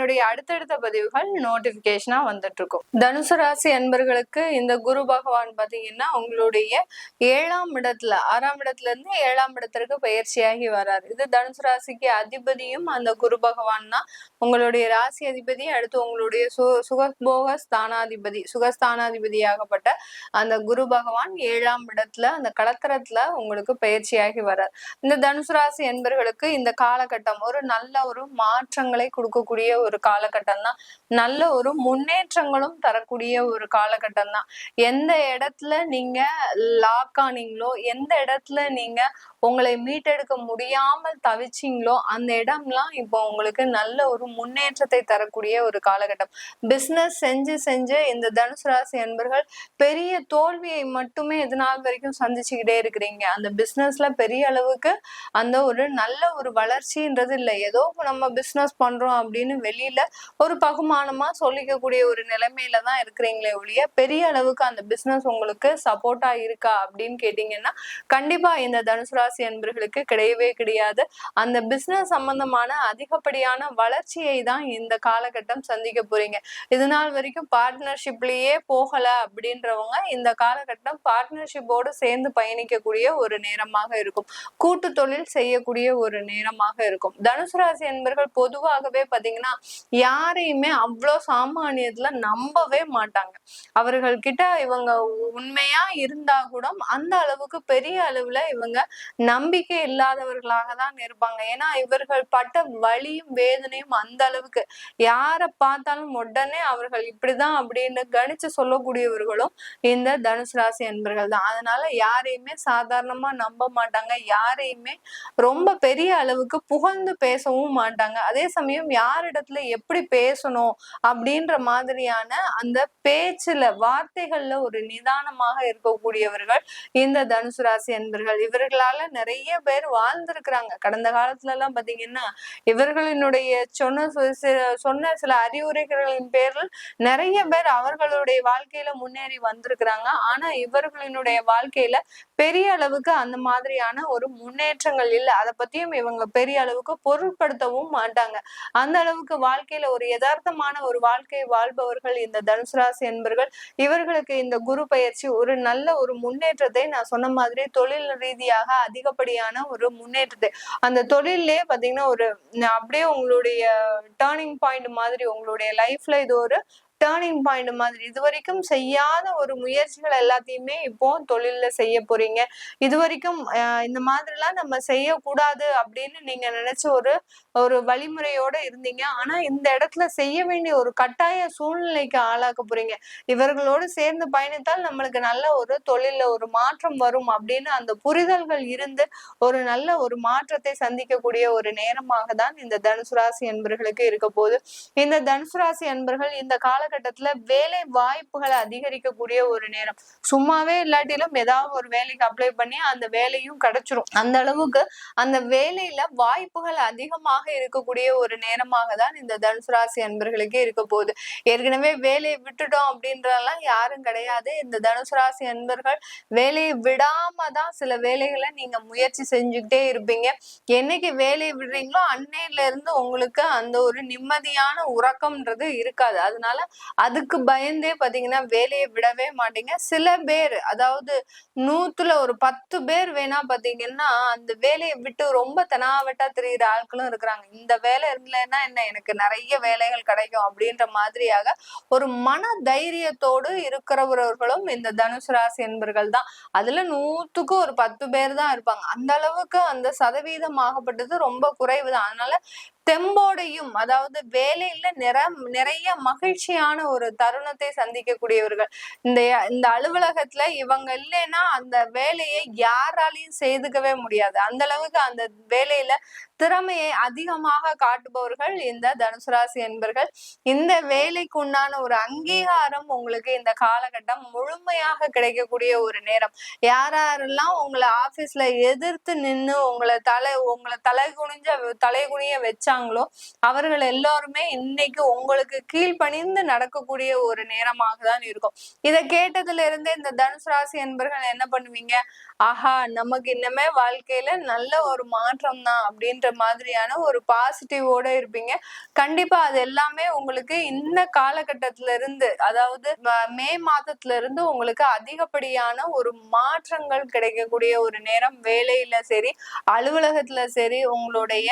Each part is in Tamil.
என்னுடைய அடுத்தடுத்த பதிவுகள் நோட்டிபிகேஷனா வந்துட்டு இருக்கும் தனுசு ராசி அன்பர்களுக்கு இந்த குரு பகவான் பாத்தீங்கன்னா உங்களுடைய ஏழாம் இடத்துல ஆறாம் இடத்துல இருந்து ஏழாம் இடத்திற்கு பயிற்சியாகி வராரு. இது தனுசு ராசிக்கு அதிபதியும் அந்த குரு பகவான் தான். உங்களுடைய ராசி அதிபதி அடுத்து உங்களுடைய சு சுகபோக ஸ்தானாதிபதி சுகஸ்தானாதிபதியாகப்பட்ட அந்த குரு பகவான் ஏழாம் இடத்துல அந்த களத்திரத்துல உங்களுக்கு பயிற்சியாகி வரார். இந்த தனுசு ராசி என்பர்களுக்கு இந்த காலகட்டம் ஒரு நல்ல ஒரு மாற்றங்களை கொடுக்கக்கூடிய ஒரு ஒரு காலகட்டம் தான் நல்ல ஒரு முன்னேற்றங்களும் தரக்கூடிய ஒரு காலகட்டம் தான் எந்த இடத்துல நீங்க லாக் ஆனீங்களோ எந்த இடத்துல நீங்க உங்களை மீட்டெடுக்க முடியாமல் தவிச்சிங்களோ அந்த இடம்லாம் இப்போ உங்களுக்கு நல்ல ஒரு முன்னேற்றத்தை தரக்கூடிய ஒரு காலகட்டம். பிஸ்னஸ் செஞ்சு செஞ்சு இந்த தனுசு ராசி என்பர்கள் பெரிய தோல்வியை மட்டுமே இது நாள் வரைக்கும் சந்திச்சுக்கிட்டே இருக்கிறீங்க. அந்த பிஸ்னஸ்ல பெரிய அளவுக்கு அந்த ஒரு நல்ல ஒரு வளர்ச்சின்றது இல்லை. ஏதோ நம்ம பிஸ்னஸ் பண்றோம் அப்படின்னு வெளியில ஒரு பகுமானமா சொல்லிக்கக்கூடிய ஒரு நிலைமையில தான் இருக்கிறீங்களே ஒழிய பெரிய அளவுக்கு அந்த பிசினஸ் உங்களுக்கு சப்போர்ட்டா இருக்கா அப்படின்னு கேட்டீங்கன்னா கண்டிப்பா இந்த தனுசு ராசி என்பர்களுக்கு கிடையவே கிடையாது. அந்த பிசினஸ் சம்பந்தமான அதிகப்படியான வளர்ச்சியை தான் இந்த காலகட்டம் சந்திக்க போறீங்க. இது நாள் வரைக்கும் பார்ட்னர்ஷிப்லயே போகல அப்படின்றவங்க இந்த காலகட்டம் பார்ட்னர்ஷிப்போடு சேர்ந்து பயணிக்கக்கூடிய ஒரு நேரமாக இருக்கும். கூட்டு தொழில் செய்யக்கூடிய ஒரு நேரமாக இருக்கும். தனுசு ராசி என்பர்கள் பொதுவாகவே பாத்தீங்கன்னா யாரையுமே அவ்வளோ சாமானியத்துல நம்பவே மாட்டாங்க. அவர்கள் கிட்ட இவங்க உண்மையா இருந்தா கூட அந்த அளவுக்கு பெரிய அளவுல இவங்க நம்பிக்கை இல்லாதவர்களாக தான் இருப்பாங்க. ஏன்னா இவர்கள் பட்ட வழியும் வேதனையும் அந்த அளவுக்கு. யாரை பார்த்தாலும் உடனே அவர்கள் இப்படிதான் அப்படின்னு கணிச்சு சொல்லக்கூடியவர்களும் இந்த தனுசு ராசி என்பர்கள் தான். அதனால யாரையுமே சாதாரணமா நம்ப மாட்டாங்க. யாரையுமே ரொம்ப பெரிய அளவுக்கு புகழ்ந்து பேசவும் மாட்டாங்க. அதே சமயம் யாரிடத்துல எப்படி பேசணும் அப்படின்ற மாதிரியான அந்த பேச்சுல வார்த்தைகள்ல ஒரு நிதானமாக இருக்கக்கூடியவர்கள் இந்த தனுசு ராசி அன்பர்கள். இவர்களால நிறைய பேர் வாழ்ந்திருக்கிறாங்க. கடந்த காலத்துல எல்லாம் பாத்தீங்கன்னா இவர்களினுடைய சொன்ன சொன்ன சில அறிவுரைகளின் பேரில் நிறைய பேர் அவர்களுடைய வாழ்க்கையில முன்னேறி வந்திருக்கிறாங்க. ஆனா இவர்களினுடைய வாழ்க்கையில பெரிய அளவுக்கு அந்த மாதிரியான ஒரு முன்னேற்றங்கள் இல்லை. அதை பத்தியும் இவங்க பெரிய அளவுக்கு பொருட்படுத்தவும் மாட்டாங்க. அந்த அளவுக்கு வாழ்க்கையில ஒரு யதார்த்தமான ஒரு வாழ்க்கை வாழ்பவர்கள் இந்த தனுசு ராசி என்பர்கள் இவர்களுக்கு இந்த குரு பயிற்சி ஒரு நல்ல ஒரு முன்னேற்றத்தை நான் சொன்ன மாதிரி தொழில் ரீதியாக அதிகப்படியான ஒரு முன்னேற்றத்தை. அந்த தொழிலே பாத்தீங்கன்னா ஒரு அப்படியே உங்களுடைய டேர்னிங் பாயிண்ட் மாதிரி உங்களுடைய லைஃப்ல இது ஒரு டேர்னிங் பாயிண்ட் மாதிரி. இது வரைக்கும் செய்யாத ஒரு முயற்சிகள் எல்லாத்தையுமே இப்போ தொழில்ல செய்ய போறீங்க. இது வரைக்கும் இந்த மாதிரிலாம் நம்ம செய்யக்கூடாது அப்படின்னு நீங்க நினைச்ச ஒரு ஒரு வழிமுறையோட இருந்தீங்க. ஆனா இந்த இடத்துல செய்ய வேண்டிய ஒரு கட்டாய சூழ்நிலைக்கு ஆளாக்க போறீங்க. இவர்களோடு சேர்ந்து பயணித்தால் நம்மளுக்கு நல்ல ஒரு தொழில்ல ஒரு மாற்றம் வரும் அப்படின்னு அந்த புரிதல்கள் இருந்து ஒரு நல்ல ஒரு மாற்றத்தை சந்திக்கக்கூடிய ஒரு நேரமாக தான் இந்த தனுசு ராசி என்பர்களுக்கு இருக்க போகுது. இந்த தனுசு ராசி அன்பர்கள் இந்த காலகட்டத்துல வேலை வாய்ப்புகளை அதிகரிக்கக்கூடிய ஒரு நேரம். சும்மாவே இல்லாட்டிலும் ஏதாவது ஒரு வேலைக்கு அப்ளை பண்ணி அந்த வேலையும் கிடைச்சிரும். அந்த அளவுக்கு அந்த வேலையில வாய்ப்புகள் அதிகமாக இருக்கக்கூடிய ஒரு நேரமாக தான் இந்த தனுசு ராசி அன்பர்களுக்கு இருக்க போகுது. ஏற்கனவே வேலையை விட்டுட்டோம் அப்படின்றதெல்லாம் யாரும் கிடையாது. இந்த தனுசு ராசி அன்பர்கள் வேலையை விடாம தான் சில வேலைகளை நீங்க முயற்சி செஞ்சுக்கிட்டே இருப்பீங்க. என்னைக்கு வேலையை விடுறீங்களோ அன்னையில இருந்து உங்களுக்கு அந்த ஒரு நிம்மதியான உறக்கம்ன்றது இருக்காது. அதனால அதுக்கு பயந்தே பாத்தீங்கன்னா வேலையை விடவே மாட்டீங்க. சில பேர் அதாவது நூத்துல ஒரு பத்து பேர் வேணா பாத்தீங்கன்னா அந்த வேலையை விட்டு ரொம்ப தெனாவட்டா தெரியுற ஆட்களும் இருக்கிறாங்க. இந்த வேலை இல்லைன்னா என்ன? எனக்கு நிறைய வேலைகள் கிடைக்கும் அப்படின்ற மாதிரியாக ஒரு மன தைரியத்தோடு இருக்கிறவர்களும் இந்த தனுசு ராசி என்பர்கள் தான். அதுல நூத்துக்கு ஒரு பத்து பேர் தான் இருப்பாங்க. அந்த அளவுக்கு அந்த சதவீதம் ஆகப்பட்டது ரொம்ப குறைவு தான். அதனால தெம்போடையும் அதாவது வேலையில நிற நிறைய மகிழ்ச்சியான ஒரு தருணத்தை சந்திக்கக்கூடியவர்கள். இந்த இந்த அலுவலகத்துல இவங்க இல்லைன்னா அந்த வேலையை யாராலையும் செய்துக்கவே முடியாது. அந்த அளவுக்கு அந்த வேலையில திறமையை அதிகமாக காட்டுபவர்கள் இந்த தனுசு ராசி என்பர்கள். இந்த வேலைக்கு உண்டான ஒரு அங்கீகாரம் உங்களுக்கு இந்த காலகட்டம் முழுமையாக கிடைக்கக்கூடிய ஒரு நேரம். யாரெல்லாம் உங்களை ஆபீஸ்ல எதிர்த்து நின்று உங்களை தலை உங்களை தலை குனிஞ்ச தலை குனிய வச்சாங்க வச்சாங்களோ அவர்கள் எல்லாருமே இன்னைக்கு உங்களுக்கு கீழ்ப்பணிந்து நடக்கக்கூடிய ஒரு நேரமாக தான் இருக்கும். இதை கேட்டதுல இருந்தே இந்த தனுசு ராசி என்பர்கள் என்ன பண்ணுவீங்க? ஆஹா நமக்கு இன்னமே வாழ்க்கையில நல்ல ஒரு மாற்றம் தான் அப்படின்ற மாதிரியான ஒரு பாசிட்டிவோட இருப்பீங்க. கண்டிப்பா அது எல்லாமே உங்களுக்கு இந்த காலகட்டத்துல இருந்து அதாவது மே மாதத்துல இருந்து உங்களுக்கு அதிகப்படியான ஒரு மாற்றங்கள் கிடைக்கக்கூடிய ஒரு நேரம் வேலையில சரி அலுவலகத்துல சரி உங்களுடைய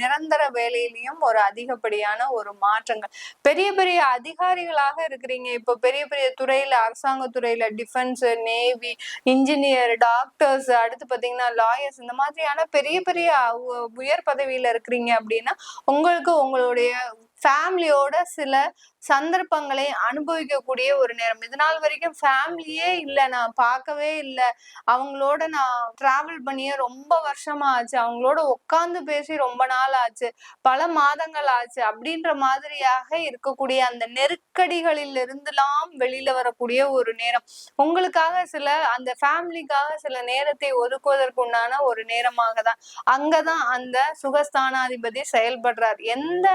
நிரந்தர வேலையிலையும் ஒரு அதிகப்படியான ஒரு மாற்றங்கள். பெரிய பெரிய அதிகாரிகளாக இருக்கிறீங்க. இப்போ பெரிய பெரிய துறையில அரசாங்க துறையில டிஃபென்ஸ் நேவி இன்ஜினியர் டாக்டர்ஸ் அடுத்து பாத்தீங்கன்னா லாயர்ஸ் இந்த மாதிரியான பெரிய பெரிய உயர் பதவியில இருக்கிறீங்க அப்படின்னா உங்களுக்கு உங்களுடைய ஃபேமிலியோட சில சந்தர்ப்பங்களை அனுபவிக்கக்கூடிய ஒரு நேரம். இது நாள் வரைக்கும் ஃபேமிலியே இல்லை. நான் பார்க்கவே இல்லை. அவங்களோட நான் டிராவல் பண்ணியே ரொம்ப வருஷமா ஆச்சு அவங்களோட உட்காந்து பேசி ரொம்ப நாள் ஆச்சு பல மாதங்கள் ஆச்சு. அப்படின்ற மாதிரியாக இருக்கக்கூடிய அந்த நெருக்கடிகளில் இருந்துலாம் வெளியில வரக்கூடிய ஒரு நேரம். உங்களுக்காக சில அந்த ஃபேமிலிக்காக சில நேரத்தை ஒதுக்குவதற்குண்டான ஒரு நேரமாக தான் அங்கதான் அந்த சுகஸ்தானாதிபதி செயல்படுறார். எந்த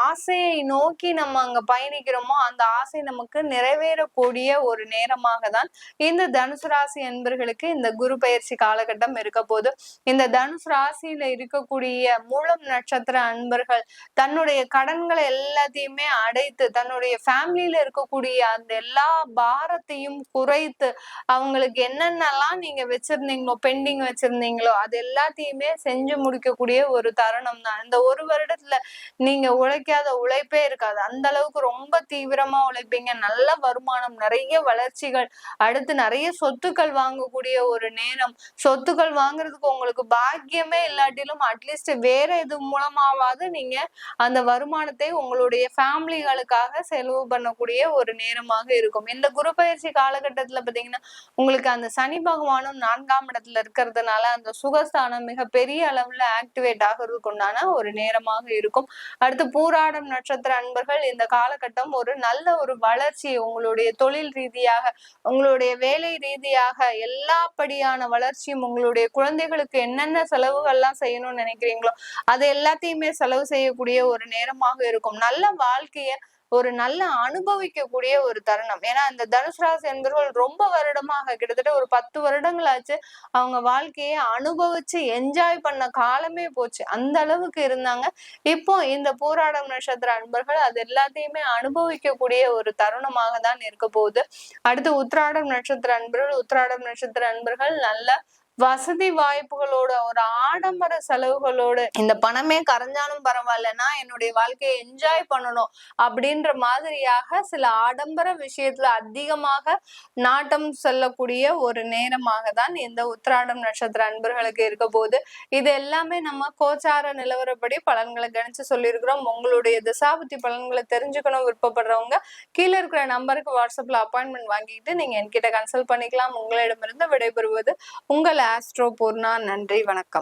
ஆசையை நோக்கி நம்ம அங்க பயணிக்கிறோமோ அந்த ஆசை நமக்கு நிறைவேறக்கூடிய ஒரு நேரமாக தான் இந்த தனுசு ராசி என்பர்களுக்கு இந்த குரு பயிற்சி காலகட்டம் இருக்க போது. இந்த தனுசு ராசியில இருக்கக்கூடிய மூலம் நட்சத்திர அன்பர்கள் தன்னுடைய கடன்களை எல்லாத்தையுமே அடைத்து தன்னுடைய ஃபேமிலியில இருக்கக்கூடிய அந்த எல்லா பாரத்தையும் குறைத்து அவங்களுக்கு என்னென்னலாம் நீங்க வச்சிருந்தீங்களோ பெண்டிங் வச்சிருந்தீங்களோ அது எல்லாத்தையுமே செஞ்சு முடிக்கக்கூடிய ஒரு தருணம் தான் இந்த ஒரு வருடத்துல நீங்க உழை உழைக்காத உழைப்பே இருக்காது. அந்த அளவுக்கு ரொம்ப தீவிரமா உழைப்பீங்க. நல்ல வருமானம் நிறைய வளர்ச்சிகள் அடுத்து நிறைய சொத்துக்கள் வாங்கக்கூடிய ஒரு நேரம். சொத்துக்கள் வாங்குறதுக்கு உங்களுக்கு பாக்கியமே இல்லாட்டிலும் அட்லீஸ்ட் வேற இது மூலமாவது நீங்க அந்த வருமானத்தை உங்களுடைய ஃபேமிலிகளுக்காக செலவு பண்ணக்கூடிய ஒரு நேரமாக இருக்கும். இந்த குரு பயிற்சி காலகட்டத்துல பாத்தீங்கன்னா உங்களுக்கு அந்த சனி பகவானும் நான்காம் இடத்துல இருக்கிறதுனால அந்த சுகஸ்தானம் மிக பெரிய அளவுல ஆக்டிவேட் ஆகிறதுக்கு உண்டான ஒரு நேரமாக இருக்கும். அடுத்து பூராடம் நட்சத்திர அன்பர்கள் இந்த காலகட்டம் ஒரு நல்ல ஒரு வளர்ச்சி. உங்களுடைய தொழில் ரீதியாக உங்களுடைய வேலை ரீதியாக எல்லாப்படியான வளர்ச்சியும் உங்களுடைய குழந்தைகளுக்கு என்னென்ன செலவுகள்லாம் செய்யணும்னு நினைக்கிறீங்களோ அது எல்லாத்தையுமே செலவு செய்யக்கூடிய ஒரு நேரமாக இருக்கும். நல்ல வாழ்க்கைய ஒரு நல்ல அனுபவிக்கக்கூடிய ஒரு தருணம். ஏன்னா இந்த தனுசு ராசி என்பவர்கள் ரொம்ப வருடமாக கிட்டத்தட்ட ஒரு பத்து வருடங்களாச்சு அவங்க வாழ்க்கையை அனுபவிச்சு என்ஜாய் பண்ண காலமே போச்சு. அந்த அளவுக்கு இருந்தாங்க. இப்போ இந்த போராடம் நட்சத்திர அன்பர்கள் அது எல்லாத்தையுமே அனுபவிக்கக்கூடிய ஒரு தருணமாக தான் இருக்க போகுது. அடுத்து உத்ராடம் நட்சத்திர அன்பர்கள் உத்ராடம் நட்சத்திர அன்பர்கள் நல்ல வசதி வாய்ப்புகளோட ஒரு ஆடம்பர செலவுகளோட இந்த பணமே கரைஞ்சாலும் பரவாயில்லன்னா என்னுடைய வாழ்க்கையை என்ஜாய் பண்ணணும் அப்படின்ற மாதிரியாக சில ஆடம்பர விஷயத்துல அதிகமாக நாட்டம் செல்லக்கூடிய ஒரு நேரமாக தான் இந்த உத்திராடம் நட்சத்திர அன்பர்களுக்கு இருக்க போது இது எல்லாமே நம்ம கோச்சார நிலவரப்படி பலன்களை கணிச்சு சொல்லியிருக்கிறோம். உங்களுடைய திசாபுத்தி பலன்களை தெரிஞ்சுக்கணும் விருப்பப்படுறவங்க கீழே இருக்கிற நம்பருக்கு வாட்ஸ்அப்ல அப்பாயின்மெண்ட் வாங்கிட்டு நீங்க என்கிட்ட கன்சல்ட் பண்ணிக்கலாம். உங்களிடமிருந்து விடைபெறுவது உங்களை ஆஸ்ட்ரோ பூர்ணா நன்றி வணக்கம்.